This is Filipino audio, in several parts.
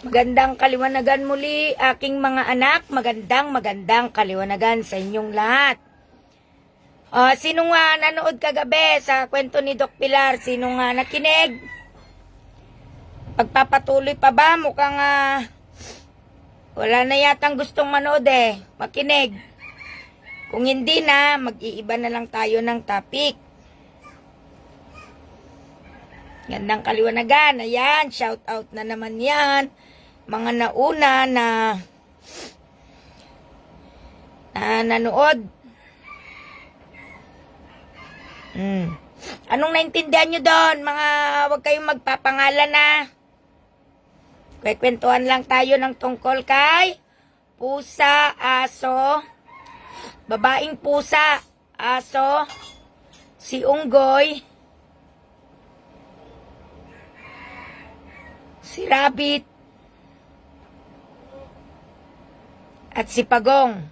Magandang kaliwanagan muli, aking mga anak. Magandang, magandang kaliwanagan sa inyong lahat. Ah, sino nga nanood kagabi sa kwento ni Doc Pilar? Sino nga nakinig? Pagpapatuloy pa ba? Mukhang ah, wala na yatang gustong manood eh. Makinig. Kung hindi na, mag-iiba na lang tayo ng topic. Gandang kaliwanagan. Ayan, shout out na naman yan. Mga nauna na na nanood. Hmm. Anong naintindihan nyo doon? Mga wag kayong magpapangalan na. Kwekwentuhan lang tayo ng tungkol kay pusa, aso, babaeng pusa, aso, si unggoy, si rabbit, at si pagong.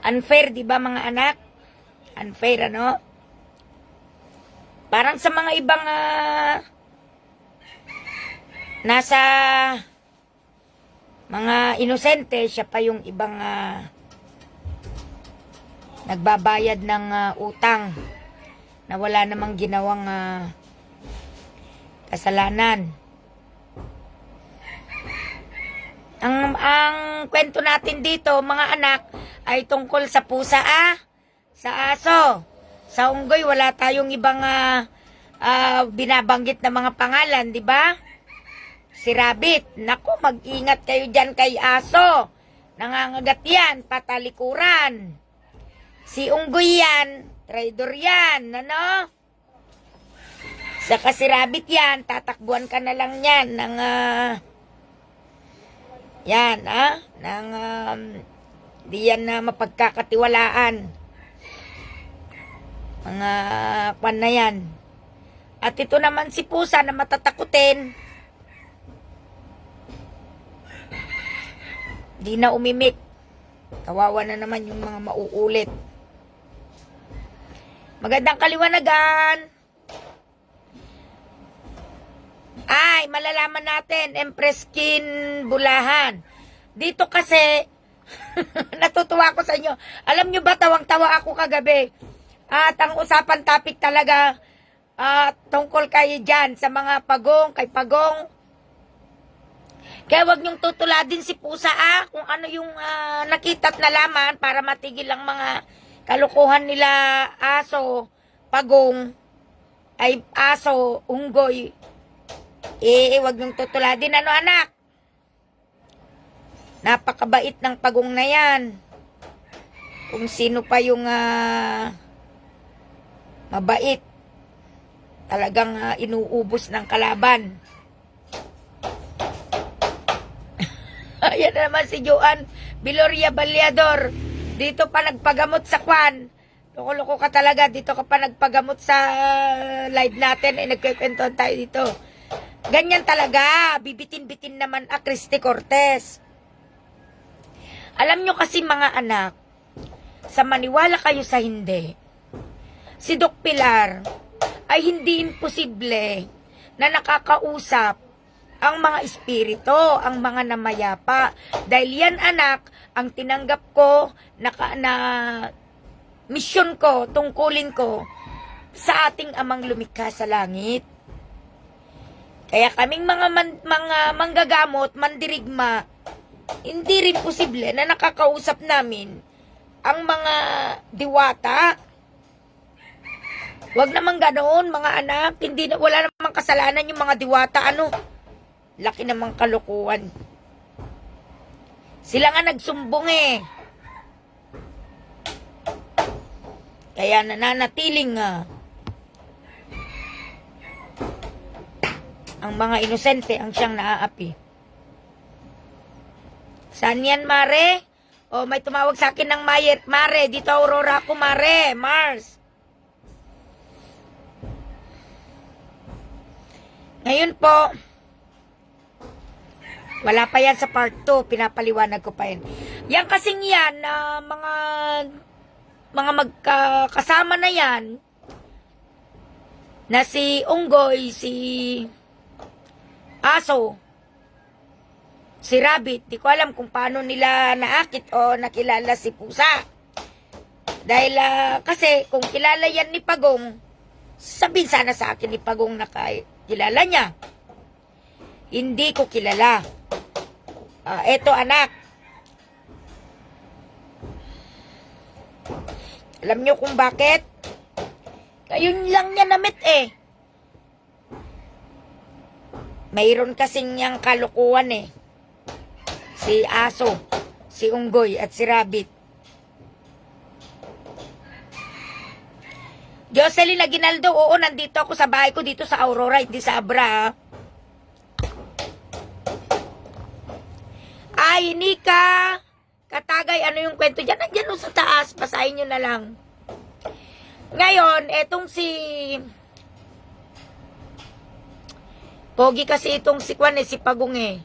Unfair, di ba mga anak? Unfair, ano? Parang sa mga ibang ah, nasa mga inosente, siya pa yung ibang ah, nagbabayad ng ah, utang na wala namang ginawang ah, kasalanan. Ang ang kwento natin dito, mga anak, ay tungkol sa pusa ah, sa aso. Sa unggoy wala tayong ibang ah, ah, binabanggit na mga pangalan, di ba? Si Rabbit, naku, mag-ingat kayo dyan kay aso. Nangangagat yan, patalikuran. Si unggoy yan, traidor yan, ano? Saka si Rabbit yan, tatakbuhan ka na lang yan ng, ah, yan, ah, ng, um, di yan na mapagkakatiwalaan. Mga kwan na yan. At ito naman si Pusa na matatakutin. Di na umimik. Kawawa na naman yung mga mauulit. Magandang kaliwanagan. Ay, malalaman natin, Empress Skin Bulahan. Dito kasi, natutuwa ko sa inyo. Alam nyo ba, tawang-tawa ako kagabi. At ang usapan topic talaga, ah, tungkol kayo dyan sa mga pagong, kay pagong. Kaya wag niyong tutuladin si pusa ah, kung ano yung ah, nakita't nalaman para matigil ang mga kalukuhan nila aso, pagong, ay aso, unggoy. Eh, wag niyong tutuladin. Ano anak? Napakabait ng pagong na yan. Kung sino pa yung ah, mabait. Talagang ah, inuubos ng kalaban. Ayan na naman si Joan Biloria Baliador. Dito pa nagpagamot sa kwan. Loko-loko ka talaga. Dito ka pa nagpagamot sa ah, live natin. Eh, nagkikwentuhan tayo dito. Ganyan talaga. Bibitin-bitin naman a Christy Cortez. Alam nyo kasi mga anak, sa maniwala kayo sa hindi, si Doc Pilar ay hindi imposible na nakakausap ang mga espiritu, ang mga namayapa. Dahil yan anak, ang tinanggap ko na, na misyon ko, tungkulin ko sa ating amang lumikha sa langit. Kaya kaming mga man- mga manggagamot, mandirigma, hindi rin posible na nakakausap namin ang mga diwata. Huwag naman ganoon, mga anak. Hindi wala namang kasalanan yung mga diwata. Ano? Laki namang kalukuhan. Sila nga nagsumbong eh. Kaya nananatiling ah, ang mga inosente ang siyang naaapi. Saan yan, Mare? O, may tumawag sa akin ng Mayer. Mare, dito Aurora ako, Mare. Mars. Ngayon po, wala pa yan sa part 2. Pinapaliwanag ko pa yan. Yan kasing yan, na mga mga magkakasama na yan, na si Unggoy, si Aso, si Rabbit, di ko alam kung paano nila naakit o nakilala si Pusa. Dahil ah, kasi kung kilala yan ni Pagong, sabihin sana sa akin ni Pagong na kilala niya. Hindi ko kilala. Ah, eto anak. Alam niyo kung bakit? Ngayon lang niya namit eh. Mayroon kasing niyang kalukuhan eh. Si Aso, si Unggoy at si Rabbit. Jocelyn Aguinaldo, oo, nandito ako sa bahay ko dito sa Aurora, hindi sa Abra. ha. Ay, Nika! Katagay, ano yung kwento dyan? Nandiyan sa taas, basahin nyo na lang. Ngayon, etong si... Pogi kasi itong si Kwan eh, si Pagong eh.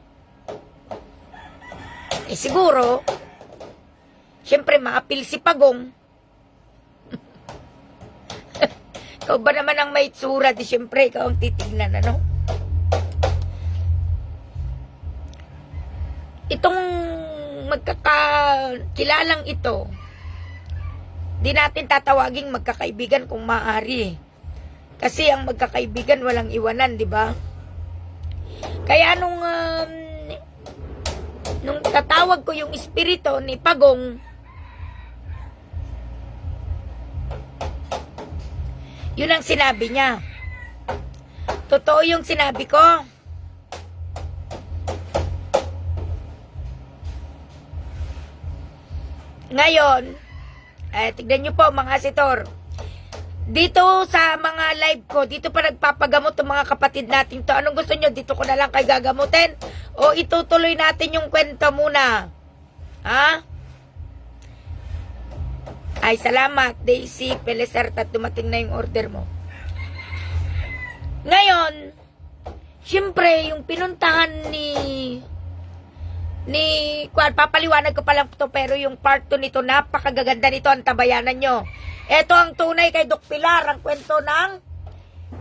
Eh siguro, syempre maapil si Pagong. ikaw ba naman ang may itsura? Di syempre, ikaw ang titignan, ano? Itong magkakakilalang ito, di natin tatawaging magkakaibigan kung maaari. Kasi ang magkakaibigan walang iwanan, di ba? Kaya nung um, nung tatawag ko yung espiritu ni Pagong, yun ang sinabi niya. Totoo yung sinabi ko. Ngayon, eh, tignan nyo po mga asitor. Dito sa mga live ko, dito pa nagpapagamot ng mga kapatid natin to. Anong gusto nyo? Dito ko na lang kay gagamutin? O itutuloy natin yung kwento muna? Ha? Ay, salamat, Daisy Peleserta. Dumating na yung order mo. Ngayon, syempre, yung pinuntahan ni ni Kwan, papaliwanag ko pa lang to pero yung part 2 nito napakagaganda nito ang tabayanan nyo. Ito ang tunay kay Dok Pilar, ang kwento ng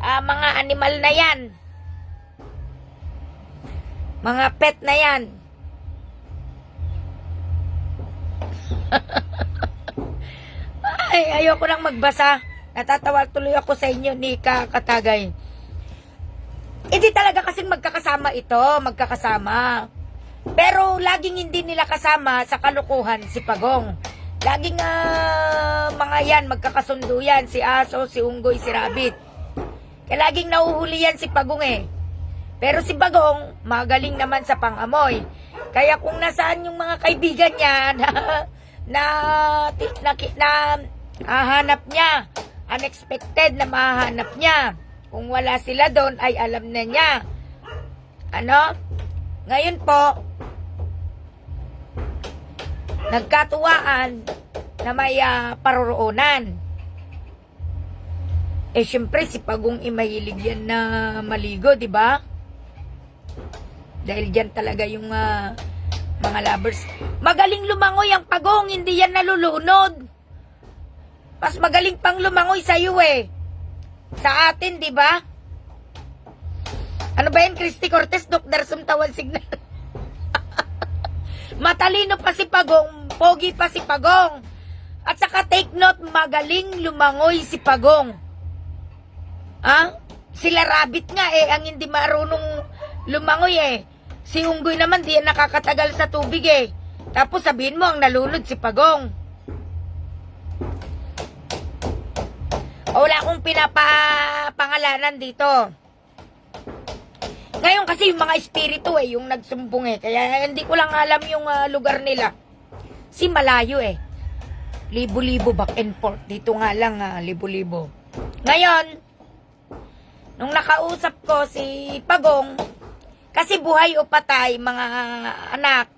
ah, mga animal na yan. Mga pet na yan. Ay, ayoko nang magbasa. Natatawa tuloy ako sa inyo ni Kakatagay. Hindi talaga kasing magkakasama ito, magkakasama. Pero laging hindi nila kasama sa kalukuhan si Pagong. Laging ah, mga yan, magkakasundo yan. Si Aso, si Unggoy, si Rabbit. Kaya laging nauhuli yan si Pagong eh. Pero si Pagong, magaling naman sa pangamoy. Kaya kung nasaan yung mga kaibigan niya na na na, na hahanap niya, unexpected na mahanap niya. Kung wala sila doon ay alam na niya. Ano? Ngayon po, nagkatuwaan na may ah, paroroonan. Eh, syempre, si Pagong imahilig yan na maligo, di ba? Dahil dyan talaga yung ah, mga lovers. Magaling lumangoy ang Pagong, hindi yan nalulunod. Mas magaling pang lumangoy sa'yo eh. Sa atin, di ba? Ano ba yan, Christy Cortez? Dok Darsum Tawal Signal. Matalino pa si Pagong, pogi pa si Pagong. At saka take note, magaling lumangoy si Pagong. Ah? Sila rabbit nga eh, ang hindi marunong lumangoy eh. Si Unggoy naman, di nakakatagal sa tubig eh. Tapos sabihin mo, ang nalunod si Pagong. O wala akong pinapapangalanan dito. Ngayon kasi yung mga espiritu eh, yung nagsumbong eh. Kaya hindi ko lang alam yung ah, lugar nila. Si malayo eh. Libo-libo back and forth. Dito nga lang ah, libo-libo. Ngayon, nung nakausap ko si Pagong, kasi buhay o patay, mga anak,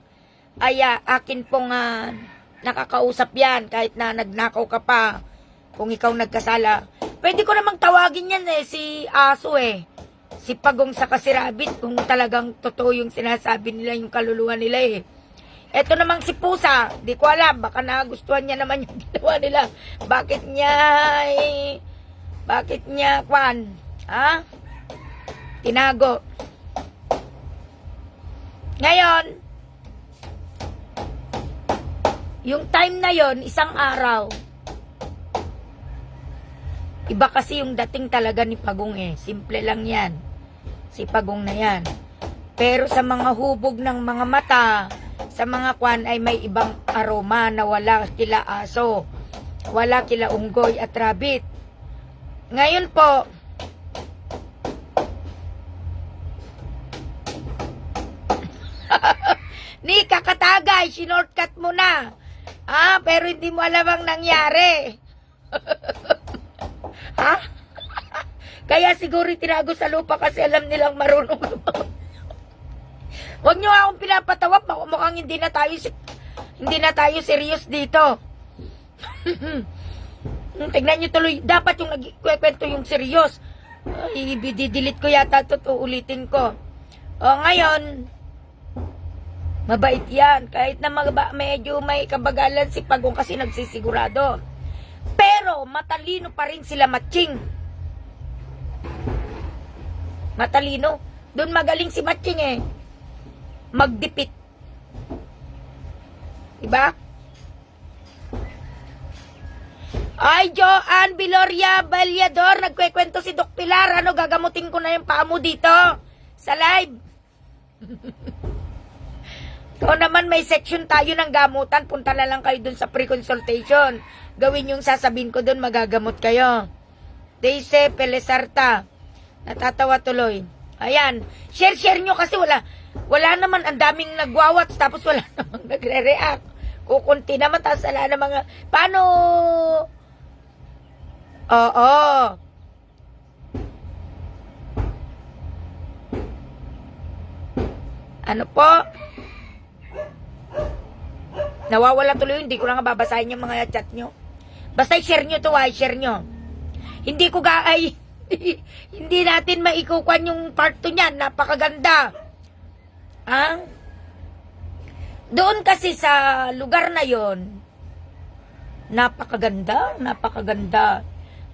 ay ah, akin pong ah, nakakausap yan kahit na nagnakaw ka pa kung ikaw nagkasala. Pwede ko namang tawagin yan eh, si Aso eh. Si Pagong sa Kasirabit kung talagang totoo yung sinasabi nila, yung kaluluwa nila eh. Eto namang si Pusa, di ko alam, baka nagustuhan niya naman yung ginawa nila. Bakit niya, eh, bakit niya, kwan, Ha? Tinago. Ngayon, yung time na yon isang araw, iba kasi yung dating talaga ni Pagong eh. Simple lang yan. Si Pagong na yan. Pero sa mga hubog ng mga mata, sa mga kwan ay may ibang aroma na wala kila aso, wala kila unggoy at rabbit. Ngayon po, ni kakatagay, sinortcut mo na. Ah, pero hindi mo alam ang nangyari. Kaya siguro tinago sa lupa kasi alam nilang marunong. Huwag niyo akong pinapatawa, mukhang hindi na tayo hindi na tayo serious dito. Tignan niyo tuloy, dapat yung nagkikwento yung serious. Ay, didelete ko yata ito, ulitin ko. O, ngayon, mabait yan. Kahit na magba, medyo may kabagalan si Pagong kasi nagsisigurado. Pero, matalino pa rin sila matching. Matalino. Doon magaling si matching eh. Magdipit. Diba? Ay, Joanne Viloria Balyador, nagkwekwento si Doc Pilar. Ano, gagamutin ko na yung paa mo dito sa live. Ikaw naman may section tayo ng gamutan. Punta na lang kayo dun sa pre-consultation. Gawin yung sasabihin ko dun, magagamot kayo. Daisy Pelesarta. Natatawa tuloy. Ayan. Share-share nyo kasi wala. Wala naman ang daming nagwawats tapos wala namang nagre-react. Kukunti naman tapos wala na mga... Paano? Oo. Ano po? Nawawala tuloy, hindi ko na nga babasahin yung mga chat nyo. Basta i-share nyo to, ay share nyo. Hindi ko ga, ay, hindi natin maikukuan yung part 2 niyan. Napakaganda. Ang, doon kasi sa lugar na yon napakaganda, napakaganda.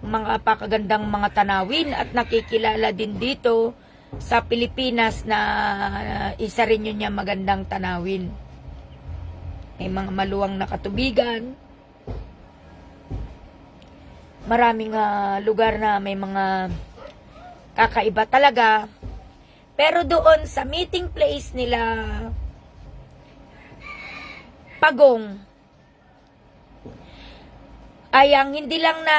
Mga pakagandang mga tanawin at nakikilala din dito sa Pilipinas na isa rin yun niya magandang tanawin. May mga maluwang na katubigan. Maraming ah, lugar na may mga kakaiba talaga. Pero doon sa meeting place nila Pagong ay ang hindi lang na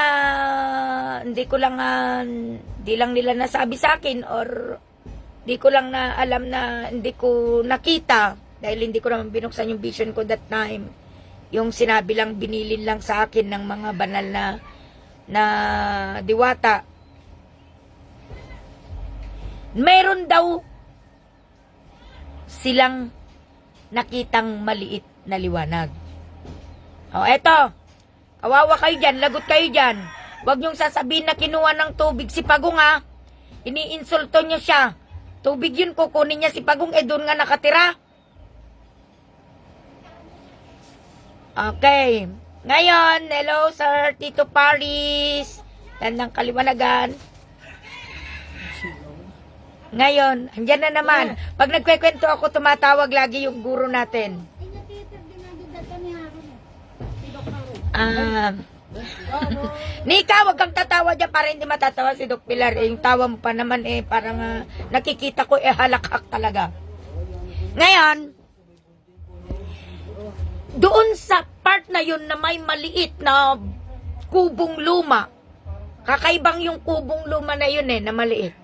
hindi ko lang ah, hindi lang nila nasabi sa akin or hindi ko lang na alam na hindi ko nakita dahil hindi ko naman binuksan yung vision ko that time yung sinabi lang binilin lang sa akin ng mga banal na na diwata meron daw silang nakitang maliit na liwanag. O, eto. Kawawa kayo dyan, lagot kayo dyan. Huwag niyong sasabihin na kinuha ng tubig si Pagong ha. Iniinsulto niya siya. Tubig yun, kukunin niya si Pagong, eh doon nga nakatira. Okay. Ngayon, hello sir, Tito Paris. Gandang kaliwanagan. Ngayon, andyan na naman. Pag nagkwekwento ako, tumatawag lagi yung guro natin. Ah. Nika, wag kang tatawa dyan para hindi matatawa si Doc Pilar. Eh, yung tawa mo pa naman eh, parang ah, nakikita ko eh halakak talaga. Ngayon, doon sa part na yun na may maliit na kubong luma, kakaibang yung kubong luma na yun eh, na maliit.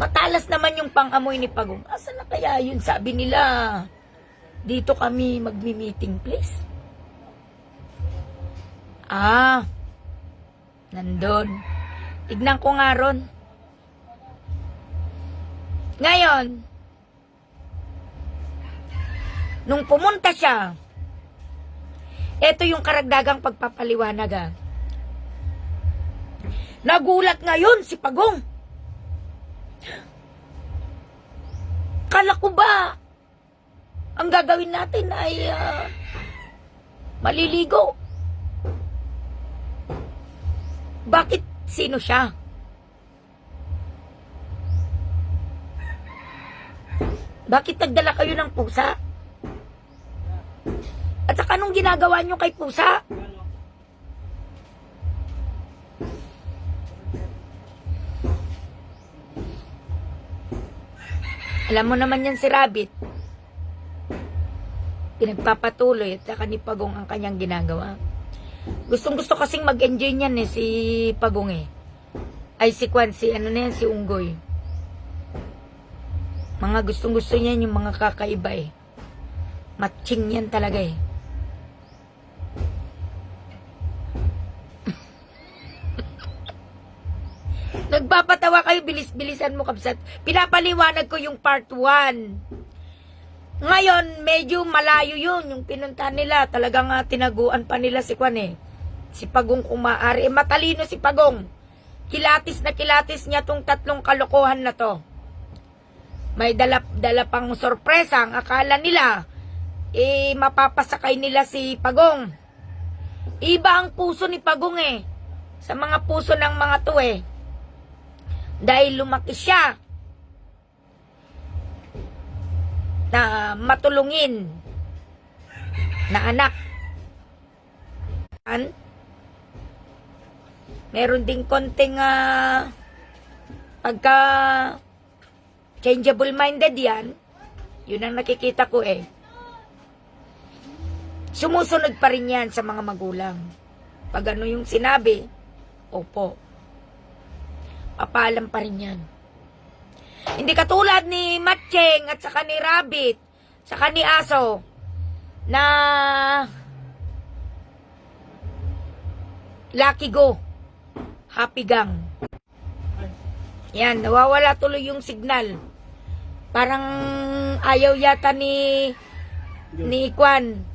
Matalas naman yung pang-amoy ni Pagong. Asa na kaya yun? Sabi nila, dito kami magmi-meeting place. Ah, nandun. Tignan ko nga ron. Ngayon, Nung pumunta siya, ito yung karagdagang pagpapaliwanag ah. Nagulat ngayon si Pagong. Kala ko ba ang gagawin natin ay uh, maliligo? Bakit sino siya? Bakit nagdala kayo ng pusa? At saka anong ginagawa nyo kay pusa? Alam mo naman yan si Rabbit. Pinagpapatuloy at saka ni Pagong ang kanyang ginagawa. Gustong gusto kasing mag-enjoy niyan eh, si Pagong eh. Ay si Kwan, si ano na yan, si Unggoy. Mga gustong gusto niyan yung mga kakaiba eh. Matching yan talaga eh. Nagpapatawa kayo, bilis-bilisan mo kapsat. Pinapaliwanag ko yung part 1. Ngayon, medyo malayo yun, yung pinunta nila. Talagang uh, tinaguan pa nila si Kwan eh. Si Pagong kumaari. Eh, matalino si Pagong. Kilatis na kilatis niya tong tatlong kalokohan na to. May dala, dala pang sorpresa. Ang akala nila, eh, mapapasakay nila si Pagong. Iba ang puso ni Pagong eh. Sa mga puso ng mga to eh. Dahil lumaki siya na matulungin na anak. An? Meron ding konting ah, pagka changeable minded yan. Yun ang nakikita ko eh. Sumusunod pa rin yan sa mga magulang. Pag ano yung sinabi, opo. Papalam pa rin yan. Hindi katulad ni Matcheng at saka ni Rabbit, saka ni Aso, na Lucky Go, Happy Gang. Yan, nawawala tuloy yung signal. Parang ayaw yata ni ni Kwan